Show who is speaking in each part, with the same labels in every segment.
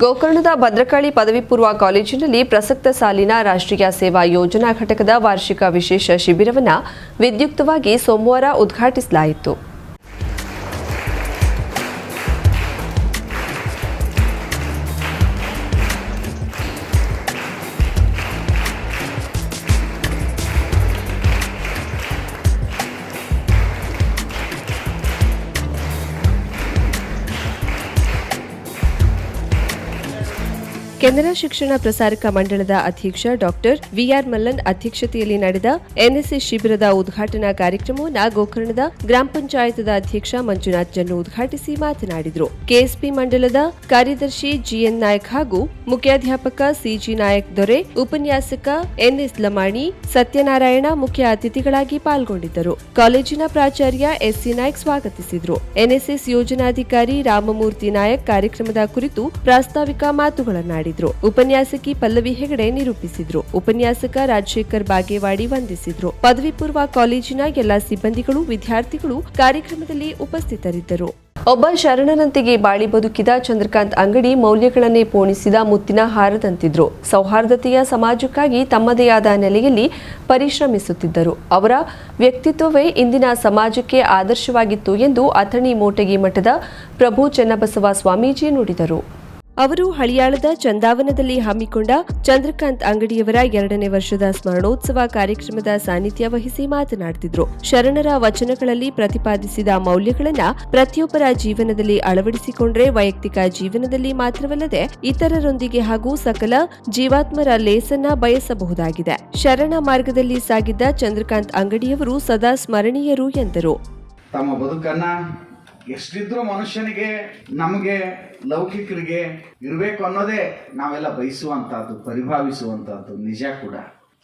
Speaker 1: ಗೋಕರ್ಣದ ಭದ್ರಕಾಳಿ ಪದವಿ ಪೂರ್ವ ಕಾಲೇಜಿನಲ್ಲಿ ಪ್ರಸಕ್ತ ಸಾಲಿನ ರಾಷ್ಟ್ರೀಯ ಸೇವಾ ಯೋಜನಾ ಘಟಕದ ವಾರ್ಷಿಕ ವಿಶೇಷ ಶಿಬಿರವನ್ನು ವಿದ್ಯುಕ್ತವಾಗಿ ಸೋಮವಾರ ಉದ್ಘಾಟಿಸಲಾಯಿತು. ಕೆನರಾ ಶಿಕ್ಷಣ ಪ್ರಸಾರಕ ಮಂಡಳದ ಅಧ್ಯಕ್ಷ ಡಾಕ್ಟರ್ ವಿಆರ್ ಮಲ್ಲನ್ ಅಧ್ಯಕ್ಷತೆಯಲ್ಲಿ ನಡೆದ ಎನ್ಎಸ್ಎಸ್ ಶಿಬಿರದ ಉದ್ಘಾಟನಾ ಕಾರ್ಯಕ್ರಮವನ್ನು ಗೋಕರ್ಣದ ಗ್ರಾಮ ಪಂಚಾಯತದ ಅಧ್ಯಕ್ಷ ಮಂಜುನಾಥ್ ಜನ್ನು ಉದ್ಘಾಟಿಸಿ ಮಾತನಾಡಿದರು. ಕೆಎಸ್ಪಿ ಮಂಡಲದ ಕಾರ್ಯದರ್ಶಿ ಜಿಎನ್ ನಾಯಕ್ ಹಾಗೂ ಮುಖ್ಯಾಧ್ಯಾಪಕ ಸಿಜಿ ನಾಯಕ್ ದೊರೆ, ಉಪನ್ಯಾಸಕ ಎನ್ಎಸ್ ಲಮಾಣಿ, ಸತ್ಯನಾರಾಯಣ ಮುಖ್ಯ ಅತಿಥಿಗಳಾಗಿ ಪಾಲ್ಗೊಂಡಿದ್ದರು. ಕಾಲೇಜಿನ ಪ್ರಾಚಾರ್ಯ ಎಸ್ಸಿ ನಾಯಕ್ ಸ್ವಾಗತಿಸಿದರು. ಎನ್ಎಸ್ಎಸ್ ಯೋಜನಾಧಿಕಾರಿ ರಾಮಮೂರ್ತಿ ನಾಯಕ್ ಕಾರ್ಯಕ್ರಮದ ಕುರಿತು ಪ್ರಾಸ್ತಾವಿಕ ಮಾತುಗಳನ್ನಾಡಿದರು. ಉಪನ್ಯಾಸಕಿ ಪಲ್ಲವಿ ಹೆಗಡೆ ನಿರೂಪಿಸಿದ್ರು. ಉಪನ್ಯಾಸಕ ರಾಜಶೇಖರ್ ಬಾಗೇವಾಡಿ ವಂದಿಸಿದ್ರು. ಪದವಿ ಪೂರ್ವ ಕಾಲೇಜಿನ ಎಲ್ಲಾ ಸಿಬ್ಬಂದಿಗಳು, ವಿದ್ಯಾರ್ಥಿಗಳು ಕಾರ್ಯಕ್ರಮದಲ್ಲಿ ಉಪಸ್ಥಿತರಿದ್ದರು. ಒಬ್ಬ ಶರಣನಂತೆಗೆ ಬಾಳಿ ಬದುಕಿದ ಚಂದ್ರಕಾಂತ್ ಅಂಗಡಿ ಮೌಲ್ಯಗಳನ್ನೇ ಪೋಣಿಸಿದ ಮುತ್ತಿನ ಹಾರದಂತಿದ್ರು. ಸೌಹಾರ್ದತೆಯ ಸಮಾಜಕ್ಕಾಗಿ ತಮ್ಮದೇ ಆದ ನೆಲೆಯಲ್ಲಿ ಪರಿಶ್ರಮಿಸುತ್ತಿದ್ದರು. ಅವರ ವ್ಯಕ್ತಿತ್ವವೇ ಇಂದಿನ ಸಮಾಜಕ್ಕೆ ಆದರ್ಶವಾಗಿತ್ತು ಎಂದು ಅಥಣಿ ಮೋಟಗಿ ಮಠದ ಪ್ರಭು ಚೆನ್ನಬಸವ ಸ್ವಾಮೀಜಿ ನುಡಿದರು. ಅವರು ಹಳಿಯಾಳದ ಚಂದಾವನದಲ್ಲಿ ಹಮ್ಮಿಕೊಂಡ ಚಂದ್ರಕಾಂತ್ ಅಂಗಡಿಯವರ ಎರಡನೇ ವರ್ಷದ ಸ್ಮರಣೋತ್ಸವ ಕಾರ್ಯಕ್ರಮದ ಸಾನ್ನಿಧ್ಯ ವಹಿಸಿ ಮಾತನಾಡುತ್ತಿದ್ದರು ಶರಣರ ವಚನಗಳಲ್ಲಿ ಪ್ರತಿಪಾದಿಸಿದ ಮೌಲ್ಯಗಳನ್ನ ಪ್ರತಿಯೊಬ್ಬರ ಜೀವನದಲ್ಲಿ ಅಳವಡಿಸಿಕೊಂಡ್ರೆ ವೈಯಕ್ತಿಕ ಜೀವನದಲ್ಲಿ ಮಾತ್ರವಲ್ಲದೆ ಇತರರೊಂದಿಗೆ ಹಾಗೂ ಸಕಲ ಜೀವಾತ್ಮರ ಲೇಸನ್ನ ಬಯಸಬಹುದಾಗಿದೆ. ಶರಣ ಮಾರ್ಗದಲ್ಲಿ ಸಾಗಿದ್ದ ಚಂದ್ರಕಾಂತ್ ಅಂಗಡಿಯವರು ಸದಾ ಸ್ಮರಣೀಯರು ಎಂದರು.
Speaker 2: ಎಷ್ಟಿದ್ರು ಮನುಷ್ಯನಿಗೆ, ನಮಗೆ, ಲೌಕಿಕರಿಗೆ ಇರಬೇಕು ಅನ್ನೋದೇ ನಾವೆಲ್ಲ ಬಯಸುವಂತಹದ್ದು, ಪರಿಭಾವಿಸುವಂತಹದ್ದು ನಿಜ ಕೂಡ.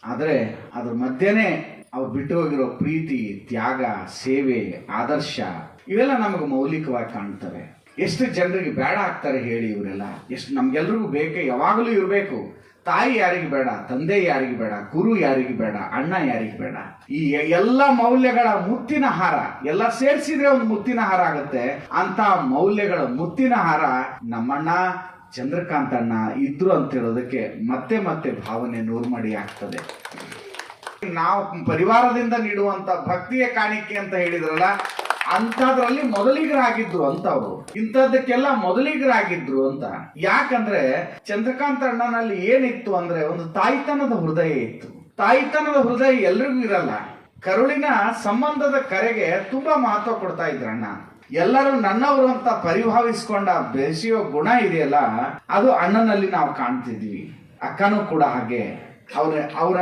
Speaker 2: ಆದರೆ ಅದ್ರ ಮಧ್ಯೆನೇ ಅವ್ರು ಬಿಟ್ಟು ಹೋಗಿರೋ ಪ್ರೀತಿ, ತ್ಯಾಗ, ಸೇವೆ, ಆದರ್ಶ, ಇವೆಲ್ಲ ನಮಗೆ ಮೌಲಿಕವಾಗಿ ಕಾಣ್ತವೆ. ಎಷ್ಟು ಜನರಿಗೆ ಬೇಡ ಆಗ್ತಾರೆ ಹೇಳಿ ಇವರೆಲ್ಲ. ಎಷ್ಟು ನಮ್ಗೆಲ್ರಿಗೂ ಬೇಕೇ ಯಾವಾಗಲೂ ಇರಬೇಕು. ತಾಯಿ ಯಾರಿಗೆ ಬೇಡ, ತಂದೆ ಯಾರಿಗೆ ಬೇಡ, ಗುರು ಯಾರಿಗೆ ಬೇಡ, ಅಣ್ಣ ಯಾರಿಗೆ ಬೇಡ. ಈ ಎಲ್ಲ ಮೌಲ್ಯಗಳ ಮುತ್ತಿನ ಹಾರ, ಎಲ್ಲ ಸೇರಿಸಿದ್ರೆ ಒಂದು ಮುತ್ತಿನ ಹಾರ ಆಗುತ್ತೆ. ಅಂತ ಮೌಲ್ಯಗಳ ಮುತ್ತಿನ ಹಾರ ನಮ್ಮಣ್ಣ ಚಂದ್ರಕಾಂತ್ ಅಣ್ಣ ಇದ್ರು ಅಂತ ಹೇಳೋದಕ್ಕೆ ಮತ್ತೆ ಮತ್ತೆ ಭಾವನೆ ನೂರ್ಮಡಿ ಆಗ್ತದೆ. ನಾವು ಪರಿವಾರದಿಂದ ನೀಡುವಂತ ಭಕ್ತಿಯ ಕಾಣಿಕೆ ಅಂತ ಹೇಳಿದ್ರಲ್ಲ ಅಂಥದ್ರಲ್ಲಿ ಮೊದಲಿಗರಾಗಿದ್ರು ಅಂತ ಅವರು. ಇಂಥದ್ದಕ್ಕೆಲ್ಲ ಮೊದಲಿಗರಾಗಿದ್ರು ಅಂತ. ಯಾಕಂದ್ರೆ ಚಂದ್ರಕಾಂತ ಅಣ್ಣನಲ್ಲಿ ಏನಿತ್ತು ಅಂದ್ರೆ ಒಂದು ತಾಯ್ತನದ ಹೃದಯ ಇತ್ತು. ತಾಯ್ತನದ ಹೃದಯ ಎಲ್ರಿಗೂ ಇರಲ್ಲ. ಕರುಳಿನ ಸಂಬಂಧದ ಕರೆಗೆ ತುಂಬಾ ಮಹತ್ವ ಕೊಡ್ತಾ ಇದ್ರು ಅಣ್ಣ. ಎಲ್ಲರೂ ನನ್ನವರು ಅಂತ ಪರಿಭಾವಿಸ್ಕೊಂಡ ಬೆಳೆಸಿಯೋ ಗುಣ ಇದೆಯಲ್ಲ, ಅದು ಅಣ್ಣನಲ್ಲಿ ನಾವು ಕಾಣ್ತಿದ್ವಿ. ಅಕ್ಕನೂ ಕೂಡ ಹಾಗೆ. ಅವ್ರ, ಅವರ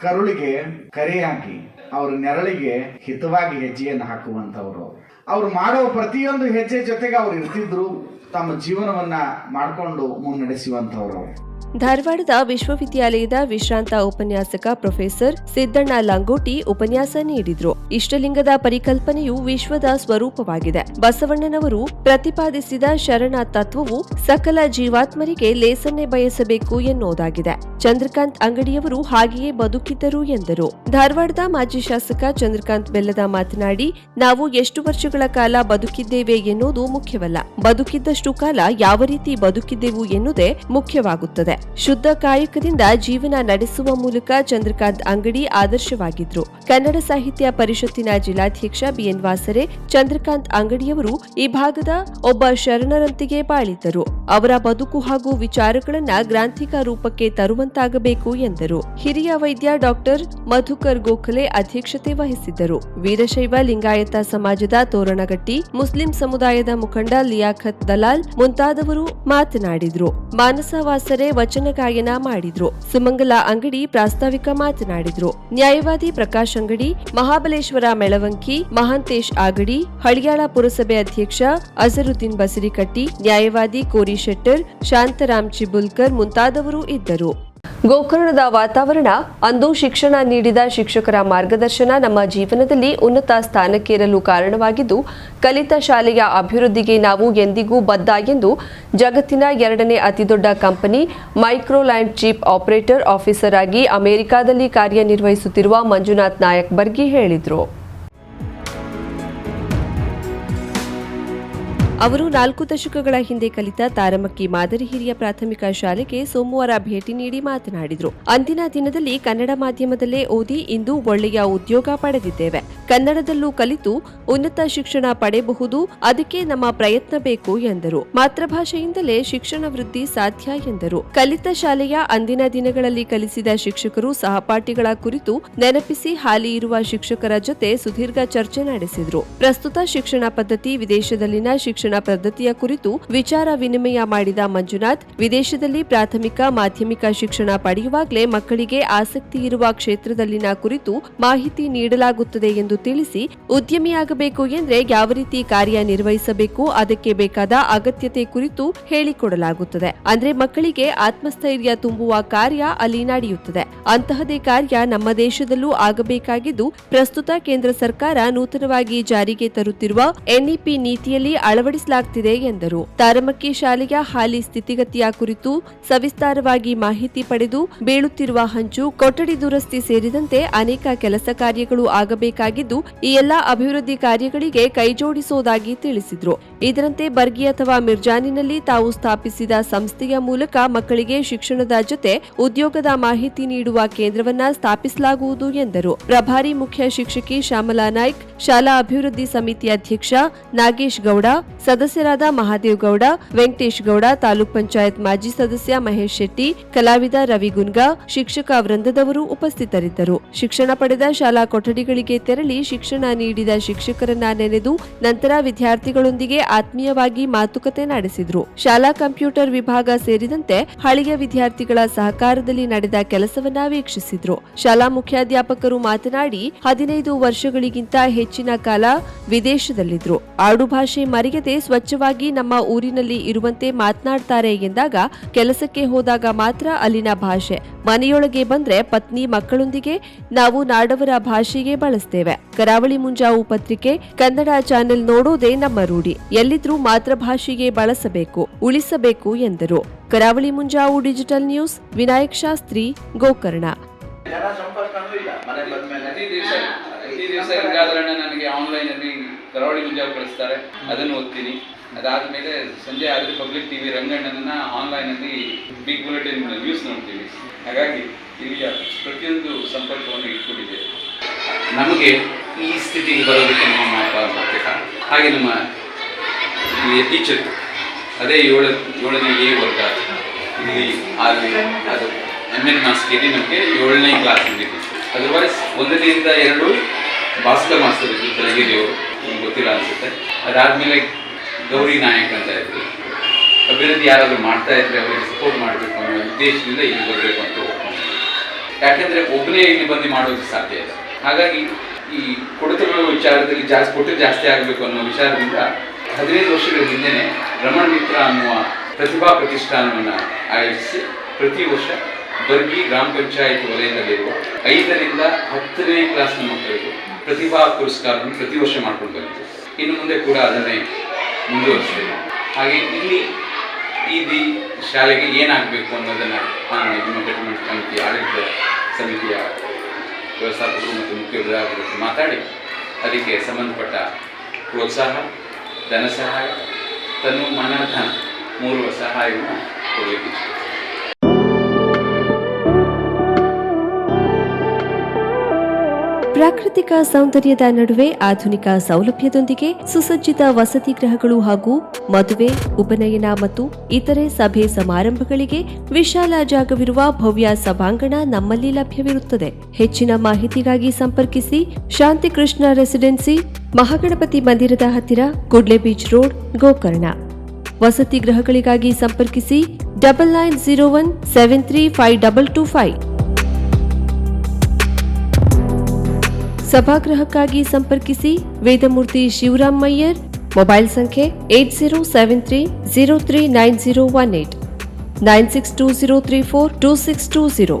Speaker 2: ಕರುಳಿಗೆ ಕರೆಯಾಗಿ. ಅವ್ರ ನೆರಳಿಗೆ ಹಿತವಾಗಿ ಹೆಜ್ಜೆಯನ್ನು ಹಾಕುವಂಥವ್ರು ಅವ್ರು. ಮಾಡೋ ಪ್ರತಿಯೊಂದು ಹೆಜ್ಜೆ ಜೊತೆಗೆ ಅವ್ರು ಇರ್ತಿದ್ರು, ತಮ್ಮ ಜೀವನವನ್ನ ಮಾಡಿಕೊಂಡು ಮುನ್ನಡೆಸುವಂತವ್ರು
Speaker 1: ಧಾರವಾಡದ ವಿಶ್ವವಿದ್ಯಾಲಯದ ವಿಶ್ರಾಂತ ಉಪನ್ಯಾಸಕ ಪ್ರೊಫೆಸರ್ ಸಿದ್ದಣ್ಣ ಲಂಗೋಟಿ ಉಪನ್ಯಾಸ ನೀಡಿದ್ರು. ಇಷ್ಟಲಿಂಗದ ಪರಿಕಲ್ಪನೆಯು ವಿಶ್ವದ ಸ್ವರೂಪವಾಗಿದೆ. ಬಸವಣ್ಣನವರು ಪ್ರತಿಪಾದಿಸಿದ ಶರಣ ತತ್ವವು ಸಕಲ ಜೀವಾತ್ಮರಿಗೆ ಲೇಸನ್ನೇ ಬಯಸಬೇಕು ಎನ್ನುವುದಾಗಿದೆ. ಚಂದ್ರಕಾಂತ್ ಅಂಗಡಿಯವರು ಹಾಗೆಯೇ ಬದುಕಿದ್ದರು ಎಂದರು. ಧಾರವಾಡದ ಮಾಜಿ ಶಾಸಕ ಚಂದ್ರಕಾಂತ್ ಬೆಲ್ಲದ ಮಾತನಾಡಿ, ನಾವು ಎಷ್ಟು ವರ್ಷಗಳ ಕಾಲ ಬದುಕಿದ್ದೇವೆ ಎನ್ನುವುದು ಮುಖ್ಯವಲ್ಲ. ಬದುಕಿದ್ದಷ್ಟು ಕಾಲ ಯಾವ ರೀತಿ ಬದುಕಿದ್ದೆವು ಎನ್ನುವುದೇ ಮುಖ್ಯವಾಗುತ್ತದೆ. ಶುದ್ಧ ಕಾಯಕದಿಂದ ಜೀವನ ನಡೆಸುವ ಮೂಲಕ ಚಂದ್ರಕಾಂತ್ ಅಂಗಡಿ ಆದರ್ಶವಾಗಿದ್ರು. ಕನ್ನಡ ಸಾಹಿತ್ಯ ಪರಿಷತ್ತಿನ ಜಿಲ್ಲಾಧ್ಯಕ್ಷ ಬಿಎನ್ ವಾಸರೆ, ಚಂದ್ರಕಾಂತ್ ಅಂಗಡಿಯವರು ಈ ಭಾಗದ ಒಬ್ಬ ಶರಣರಂತಿಗೆ ಬಾಳಿದ್ದರು. ಅವರ ಬದುಕು ಹಾಗೂ ವಿಚಾರಗಳನ್ನ ಗ್ರಾಂಥಿಕ ರೂಪಕ್ಕೆ ತರುವಂತಾಗಬೇಕು ಎಂದರು. ಹಿರಿಯ ವೈದ್ಯ ಡಾಕ್ಟರ್ ಮಧುಕರ್ ಗೋಖಲೆ ಅಧ್ಯಕ್ಷತೆ ವಹಿಸಿದ್ದರು. ವೀರಶೈವ ಲಿಂಗಾಯತ ಸಮಾಜದ ತೋರಣಗಟ್ಟಿ, ಮುಸ್ಲಿಂ ಸಮುದಾಯದ ಮುಖಂಡ ಲಿಯಾಖತ್ ದಲಾಲ್ ಮುಂತಾದವರು ಮಾತನಾಡಿದ್ರು. ಮಾನಸ ವಾಸರೆ ಗಾಯನ ಮಾಡಿದ್ರು. ಸುಮಂಗಲ ಅಂಗಡಿ ಪ್ರಾಸ್ತಾವಿಕ ಮಾತನಾಡಿದ್ರು. ನ್ಯಾಯವಾದಿ ಪ್ರಕಾಶ್ ಅಂಗಡಿ, ಮಹಾಬಲೇಶ್ವರ ಮೆಳವಂಕಿ, ಮಹಾಂತೇಶ್ ಆಗಡಿ, ಹಳಿಯಾಳ ಪುರಸಭೆ ಅಧ್ಯಕ್ಷ ಅಜರುದ್ದೀನ್ ಬಸರಿಕಟ್ಟಿ, ನ್ಯಾಯವಾದಿ ಕೋರಿ ಶೆಟ್ಟರ್, ಶಾಂತರಾಮ್ ಚಿಬುಲ್ಕರ್ ಮುಂತಾದವರು ಇದ್ದರು. ಗೋಕರ್ಣದ ವಾತಾವರಣ, ಅಂದು ಶಿಕ್ಷಣ ನೀಡಿದ ಶಿಕ್ಷಕರ ಮಾರ್ಗದರ್ಶನ ನಮ್ಮ ಜೀವನದಲ್ಲಿ ಉನ್ನತ ಸ್ಥಾನಕ್ಕೇರಲು ಕಾರಣವಾಗಿದ್ದು, ಕಲಿತ ಶಾಲೆಯ ಅಭಿವೃದ್ಧಿಗೆ ನಾವು ಎಂದಿಗೂ ಬದ್ಧ ಎಂದು ಜಗತ್ತಿನ ಎರಡನೇ ಅತಿದೊಡ್ಡ company Microland chief operator officer ಆಗಿ ಅಮೆರಿಕಾದಲ್ಲಿ ಕಾರ್ಯನಿರ್ವಹಿಸುತ್ತಿರುವ ಮಂಜುನಾಥ್ ನಾಯಕ್ ಬರ್ಗಿ ಹೇಳಿದರು. ಅವರು ನಾಲ್ಕು ದಶಕಗಳ ಹಿಂದೆ ಕಲಿತ ತಾರಮಕ್ಕಿ ಮಾದರಿ ಹಿರಿಯ ಪ್ರಾಥಮಿಕ ಶಾಲೆಗೆ ಸೋಮವಾರ ಭೇಟಿ ನೀಡಿ ಮಾತನಾಡಿದರು. ಅಂದಿನ ದಿನದಲ್ಲಿ ಕನ್ನಡ ಮಾಧ್ಯಮದಲ್ಲೇ ಓದಿ ಇಂದು ಒಳ್ಳೆಯ ಉದ್ಯೋಗ ಪಡೆದಿದ್ದೇವೆ. ಕನ್ನಡದಲ್ಲೂ ಕಲಿತು ಉನ್ನತ ಶಿಕ್ಷಣ ಪಡೆಯಬಹುದು, ಅದಕ್ಕೆ ನಮ್ಮ ಪ್ರಯತ್ನ ಬೇಕು ಎಂದರು. ಮಾತೃಭಾಷೆಯಿಂದಲೇ ಶಿಕ್ಷಣ ವೃದ್ಧಿ ಸಾಧ್ಯ ಎಂದರು. ಕಲಿತ ಶಾಲೆಯ ಅಂದಿನ ದಿನಗಳಲ್ಲಿ ಕಲಿಸಿದ ಶಿಕ್ಷಕರು ಸಹಪಾಠಿಗಳ ಕುರಿತು ನೆನಪಿಸಿ ಹಾಲಿ ಇರುವ ಶಿಕ್ಷಕರ ಜೊತೆ ಸುದೀರ್ಘ ಚರ್ಚೆ ನಡೆಸಿದರು. ಪ್ರಸ್ತುತ ಶಿಕ್ಷಣ ಪದ್ಧತಿ ವಿದೇಶದಲ್ಲಿನ ಶಿಕ್ಷಣ ಪದ್ಧತಿಯ ಕುರಿತು ವಿಚಾರ ವಿನಿಮಯ ಮಾಡಿದ ಮಂಜುನಾಥ್, ವಿದೇಶದಲ್ಲಿ ಪ್ರಾಥಮಿಕ, ಮಾಧ್ಯಮಿಕ ಶಿಕ್ಷಣ ಪಡೆಯುವಾಗಲೇ ಮಕ್ಕಳಿಗೆ ಆಸಕ್ತಿ ಇರುವ ಕ್ಷೇತ್ರದಲ್ಲಿನ ಕುರಿತು ಮಾಹಿತಿ ನೀಡಲಾಗುತ್ತದೆ ಎಂದು ತಿಳಿಸಿ ಉದ್ಯಮಿಯಾಗಬೇಕು ಎಂದರೆ ಯಾವ ರೀತಿ ಕಾರ್ಯನಿರ್ವಹಿಸಬೇಕು, ಅದಕ್ಕೆ ಬೇಕಾದ ಅಗತ್ಯತೆ ಕುರಿತು ಹೇಳಿಕೊಡಲಾಗುತ್ತದೆ. ಅಂದ್ರೆ ಮಕ್ಕಳಿಗೆ ಆತ್ಮಸ್ಥೈರ್ಯ ತುಂಬುವ ಕಾರ್ಯ ಅಲ್ಲಿ ನಡೆಯುತ್ತದೆ. ಅಂತಹದೇ ಕಾರ್ಯ ನಮ್ಮ ದೇಶದಲ್ಲೂ ಆಗಬೇಕಾಗಿದ್ದು, ಪ್ರಸ್ತುತ ಕೇಂದ್ರ ಸರ್ಕಾರ ನೂತನವಾಗಿ ಜಾರಿಗೆ ತರುತ್ತಿರುವ ಎನ್ಇಪಿ ನೀತಿಯಲ್ಲಿ ಅಳವಡಿಸಲಾಗುತ್ತಿದೆ ಎಂದರು. ತಾರಮಕ್ಕಿ ಶಾಲೆಯ ಹಾಲಿ ಸ್ಥಿತಿಗತಿಯ ಕುರಿತು ಸವಿಸ್ತಾರವಾಗಿ ಮಾಹಿತಿ ಪಡೆದು ಬೀಳುತ್ತಿರುವ ಹಂಚು ಕೊಠಡಿ ದುರಸ್ತಿ ಸೇರಿದಂತೆ ಅನೇಕ ಕೆಲಸ ಕಾರ್ಯಗಳು ಆಗಬೇಕಾಗಿದ್ದು, ಈ ಎಲ್ಲಾ ಅಭಿವೃದ್ಧಿ ಕಾರ್ಯಗಳಿಗೆ ಕೈಜೋಡಿಸುವುದಾಗಿ ತಿಳಿಸಿದ್ರು. ಇದರಂತೆ ಬರ್ಗಿ ಅಥವಾ ಮಿರ್ಜಾನಿನಲ್ಲಿ ತಾವು ಸ್ಥಾಪಿಸಿದ ಸಂಸ್ಥೆಯ ಮೂಲಕ ಮಕ್ಕಳಿಗೆ ಶಿಕ್ಷಣದ ಜೊತೆ ಉದ್ಯೋಗದ ಮಾಹಿತಿ ನೀಡುವ ಕೇಂದ್ರವನ್ನ ಸ್ಥಾಪಿಸಲಾಗುವುದು ಎಂದರು. ಪ್ರಭಾರಿ ಮುಖ್ಯ ಶಿಕ್ಷಕಿ ಶ್ಯಾಮಲಾ ನಾಯ್ಕ್, ಶಾಲಾ ಅಭಿವೃದ್ಧಿ ಸಮಿತಿ ಅಧ್ಯಕ್ಷ ನಾಗೇಶ್ ಗೌಡ, ಸದಸ್ಯರಾದ ಮಹಾದೇವ್ ಗೌಡ, ವೆಂಕಟೇಶ್ ಗೌಡ, ತಾಲೂಕ್ ಪಂಚಾಯತ್ ಮಾಜಿ ಸದಸ್ಯ ಮಹೇಶ್ ಶೆಟ್ಟಿ, ಕಲಾವಿದ ರವಿ ಗುನ್ಗಾ, ಶಿಕ್ಷಕ ವೃಂದದವರು ಉಪಸ್ಥಿತರಿದ್ದರು. ಶಿಕ್ಷಣ ಪಡೆದ ಶಾಲಾ ಕೊಠಡಿಗಳಿಗೆ ತೆರಳಿ ಶಿಕ್ಷಣ ನೀಡಿದ ಶಿಕ್ಷಕರನ್ನ ನೆನೆದು ನಂತರ ವಿದ್ಯಾರ್ಥಿಗಳೊಂದಿಗೆ ಆತ್ಮೀಯವಾಗಿ ಮಾತುಕತೆ ನಡೆಸಿದ್ರು. ಶಾಲಾ ಕಂಪ್ಯೂಟರ್ ವಿಭಾಗ ಸೇರಿದಂತೆ ಹಳೆಯ ವಿದ್ಯಾರ್ಥಿಗಳ ಸಹಕಾರದಲ್ಲಿ ನಡೆದ ಕೆಲಸವನ್ನ ವೀಕ್ಷಿಸಿದ್ರು. ಶಾಲಾ ಮುಖ್ಯಾಧ್ಯಾಪಕರು ಮಾತನಾಡಿ, ಹದಿನೈದು ವರ್ಷಗಳಿಗಿಂತ ಹೆಚ್ಚಿನ ಕಾಲ ವಿದೇಶದಲ್ಲಿದ್ರು. ಆಡುಭಾಷೆ ಮರೆಯದೆ ಸ್ವಚ್ಛವಾಗಿ ನಮ್ಮ ಊರಿನಲ್ಲಿ ಇರುವಂತೆ ಮಾತನಾಡ್ತಾರೆ ಎಂದಾಗ ಕೆಲಸಕ್ಕೆ ಹೋದಾಗ ಮಾತ್ರ ಅಲ್ಲಿನ ಭಾಷೆ. ಮನೆಯೊಳಗೆ ಬಂದ್ರೆ ಪತ್ನಿ ಮಕ್ಕಳೊಂದಿಗೆ ನಾವು ನಾಡವರ ಭಾಷೆಗೆ ಬಳಸ್ತೇವೆ. ಕರಾವಳಿ ಮುಂಜಾವು ಪತ್ರಿಕೆ, ಕನ್ನಡ ಚಾನೆಲ್ ನೋಡೋದೇ ನಮ್ಮ ರೂಢಿ. ಎಲ್ಲಿದ್ರೂ ಮಾತೃಭಾಷೆಗೆ ಬಳಸಬೇಕು, ಉಳಿಸಬೇಕು ಎಂದರು. Karavali Munjavu digital news, Vinayak Shastri, Gokarna.
Speaker 3: ನನಗೆ ಆನ್ಲೈನ್ ಕರಾವಳಿ ಮುಂಜಾವು ಕಳಿಸ್ತಾರೆ. ಅದನ್ನು ಓದ್ತೀನಿ. ಅದಾದ್ಮೇಲೆ ಸಂಜೆ ಆದ್ರೆ ಪಬ್ಲಿಕ್ ಟಿವಿ ರಂಗಣ್ಣನ ಆನ್ಲೈನ್ ಅಲ್ಲಿ ಬಿಗ್ ಬುಲೆಟಿನ್ ನ್ಯೂಸ್ ನೋಡ್ತೀವಿ. ಹಾಗಾಗಿ ಇಲ್ಲಿಯ ಪ್ರತಿಯೊಂದು ಸಂಪರ್ಕವನ್ನು ಇಟ್ಕೊಂಡಿದ್ದೇವೆ. ನಮಗೆ ಈ ಸ್ಥಿತಿಗೆ ಬರೋದಕ್ಕೆ ನಮ್ಮ ಮಾತಾಡ್ಬೇಕು ಹಾಗೆ ನಮ್ಮ ಟೀಚರ್ ಅದೇ ಏಳು, ಏಳನೇ ಎ ವರ್ಗ ಇಲ್ಲಿ ಆಗಲಿ ಅದು ಎಂ ಎನ್ ಮಾಸ್ಕೇರಿ ನಮಗೆ ಏಳನೇ ಕ್ಲಾಸ್ ಇದ್ದಿತ್ತು ಅದರ್ವೈಸ್ ಒಂದನೆಯಿಂದ ಎರಡು ಭಾಸ್ಕರ್ ಮಾಸ್ತರ್ ಇದ್ದರು ತೆಲಗಿರಿಯವರು ನಿಮ್ಗೆ ಗೊತ್ತಿಲ್ಲ ಅನಿಸುತ್ತೆ. ಅದಾದಮೇಲೆ ಗೌರಿ ನಾಯಕ್ ಅಂತ ಇದ್ದರು. ಅಭಿವೃದ್ಧಿ ಯಾರಾದರೂ ಮಾಡ್ತಾ ಇದ್ರೆ ಅವರಿಗೆ ಸಪೋರ್ಟ್ ಮಾಡಬೇಕು ಅನ್ನೋ ಉದ್ದೇಶದಿಂದ ಇಲ್ಲಿ ಬರಬೇಕು ಅಂತ ಯಾಕೆಂದರೆ ಒಬ್ಬನೇ ಇಲ್ಲಿ ಬಂದು ಮಾಡೋದು ಸಾಧ್ಯ ಇಲ್ಲ. ಹಾಗಾಗಿ ಈ ಕೊಡುತ್ತಿರುವ ವಿಚಾರದಲ್ಲಿ ಜಾಸ್ತಿ ಕೊಟ್ಟರೆ ಜಾಸ್ತಿ ಆಗಬೇಕು ಅನ್ನೋ ವಿಚಾರದಿಂದ ಹದಿನೈದು ವರ್ಷಗಳ ಹಿಂದೆನೆ ರಮಣ ಮಿತ್ರ ಅನ್ನುವ ಪ್ರತಿಭಾ ಪ್ರತಿಷ್ಠಾನವನ್ನು ಆಯೋಜಿಸಿ ಪ್ರತಿ ವರ್ಷ ಬರ್ಗಿ ಗ್ರಾಮ ಪಂಚಾಯತ್ ವಲಯದಲ್ಲಿರುವ ಐದರಿಂದ ಹತ್ತನೇ ಕ್ಲಾಸ್ನ ಮಕ್ಕಳಿಗೆ ಪ್ರತಿಭಾ ಪುರಸ್ಕಾರವನ್ನು ಪ್ರತಿ ವರ್ಷ ಮಾಡ್ಕೊಂಡು ಬಂದಿದೆ. ಇನ್ನು ಮುಂದೆ ಕೂಡ ಅದನ್ನೇ ಮುಂದುವರಿಸಿದೆ ಹಾಗೆ ಇಲ್ಲಿ ಈ ದಿ ಶಾಲೆಗೆ ಏನಾಗಬೇಕು ಅನ್ನೋದನ್ನು ನಾನು ಡೆವಲಪ್ಮೆಂಟ್ ಕಮಿಟಿ ಆಡಳಿತ ಸಮಿತಿಯ ವ್ಯವಸ್ಥಾಪಕರು ಮತ್ತು ಮುಖ್ಯ ಮಾತಾಡಿ. ಅದಕ್ಕೆ ಸಂಬಂಧಪಟ್ಟ ಪ್ರೋತ್ಸಾಹ ಧನ ಸಹಾಯ ತನ್ನ ಮನಧನ ಮೂರು ಸಹಾಯವನ್ನು
Speaker 1: ಪ್ರಾಕೃತಿಕ ಸೌಂದರ್ಯದ ನಡುವೆ ಆಧುನಿಕ ಸೌಲಭ್ಯದೊಂದಿಗೆ ಸುಸಜ್ಜಿತ ವಸತಿ ಗೃಹಗಳು ಹಾಗೂ ಮದುವೆ, ಉಪನಯನ ಮತ್ತು ಇತರೆ ಸಭೆ ಸಮಾರಂಭಗಳಿಗೆ ವಿಶಾಲ ಜಾಗವಿರುವ ಭವ್ಯ ಸಭಾಂಗಣ ನಮ್ಮಲ್ಲಿ ಲಭ್ಯವಿರುತ್ತದೆ. ಹೆಚ್ಚಿನ ಮಾಹಿತಿಗಾಗಿ ಸಂಪರ್ಕಿಸಿ ಶಾಂತಿಕೃಷ್ಣ ರೆಸಿಡೆನ್ಸಿ ಮಹಾಗಣಪತಿ ಮಂದಿರದ ಹತ್ತಿರ ಕುಡ್ಲೆ ಬೀಚ್ ರೋಡ್, ಗೋಕರ್ಣ. ವಸತಿ ಗೃಹಗಳಿಗಾಗಿ ಸಂಪರ್ಕಿಸಿ double nine zero one seven three five double two five. ಸಭಾಗೃಹಕ್ಕಾಗಿ ಸಂಪರ್ಕಿಸಿ ವೇದಮೂರ್ತಿ ಶಿವರಾಮ್ ಮಯ್ಯರ್ ಮೊಬೈಲ್ ಸಂಖ್ಯೆ eight zero seven three zero three nine zero one eight. Nine six two zero three four two six two zero.